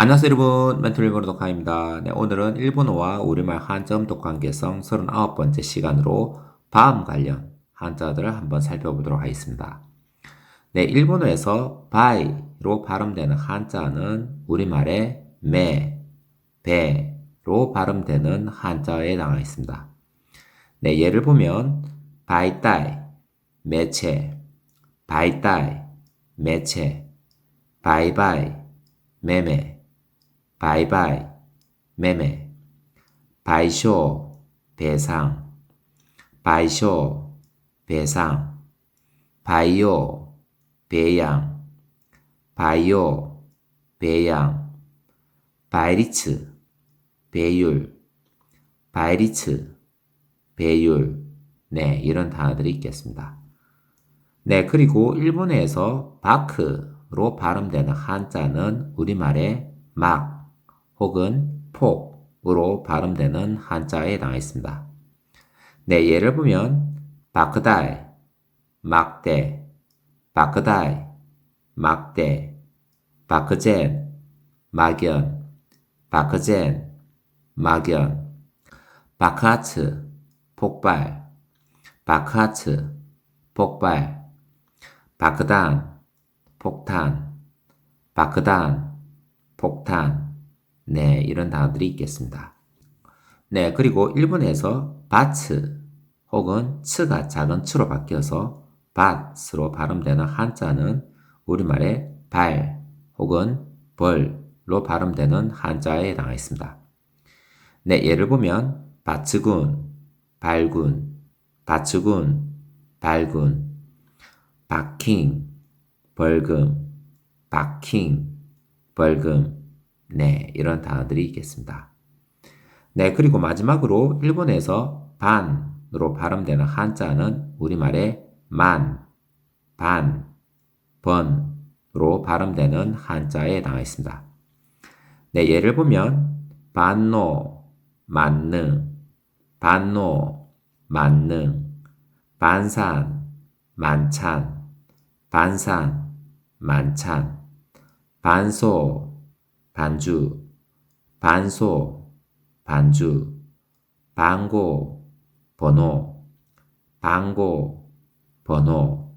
안녕하세요 여러분 멘토 일본어 독학입니다. 네, 오늘은 일본어와 우리말 한점 독학개성 39번째 시간으로 다음 관련 한자들을 한번 살펴보도록 하겠습니다. 네, 일본어에서 바이로 발음되는 한자는 우리말의 매, 배로 발음되는 한자에 나와 있습니다. 네, 예를 보면 바이따이, 매체, 바이따이, 매체, 바이바이, 매매, 바이바이, 매매, 바이쇼, 배상, 바이쇼, 배상, 바이오, 배양, 바이오, 배양, 바이리츠, 배율, 바이리츠, 배율, 네, 이런 단어들이 있겠습니다. 네, 그리고 일본에서 바크로 발음되는 한자는 우리말의 막, 혹은 폭으로 발음되는 한자에 나와 있습니다. 네, 예를 보면 바크다이, 막대, 바크다이, 막대, 바크젠, 막연, 바크젠, 막연, 바크하츠, 폭발, 바크하츠, 폭발, 바크단, 폭탄, 바크단, 폭탄, 네, 이런 단어들이 있겠습니다. 네, 그리고 일본에서 바츠 혹은 츠가 작은 츠로 바뀌어서 밭으로 발음되는 한자는 우리말의 발 혹은 벌로 발음되는 한자에 나와 있습니다. 네, 예를 보면 바츠군, 발군, 바츠군, 발군, 바킹, 벌금, 바킹, 벌금, 네, 이런 단어들이 있겠습니다. 네, 그리고 마지막으로 일본에서 반으로 발음되는 한자는 우리말의 만, 반, 번으로 발음되는 한자에 나와 있습니다. 네, 예를 보면 반노, 만능, 반노, 만능, 반산, 만찬, 반산, 만찬, 반소, 반주, 반소, 반주, 방고, 번호, 방고, 번호.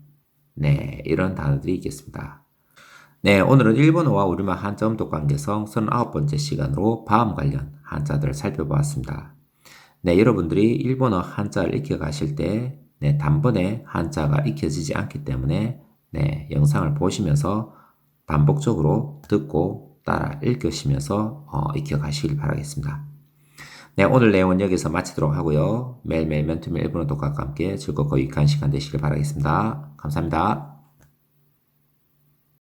네, 이런 단어들이 있겠습니다. 네, 오늘은 일본어와 우리말 한자 음 독 관계성 39번째 시간으로 다음 관련 한자들을 살펴보았습니다. 네, 여러분들이 일본어 한자를 익혀가실 때, 네, 단번에 한자가 익혀지지 않기 때문에, 네, 영상을 보시면서 반복적으로 듣고 따라 읽으시면서 어, 익혀가시길 바라겠습니다. 네, 오늘 내용은 여기서 마치도록 하고요. 매일매일 멘토맨 일본어 독학과 함께 즐겁고 유익한 시간 되시길 바라겠습니다. 감사합니다.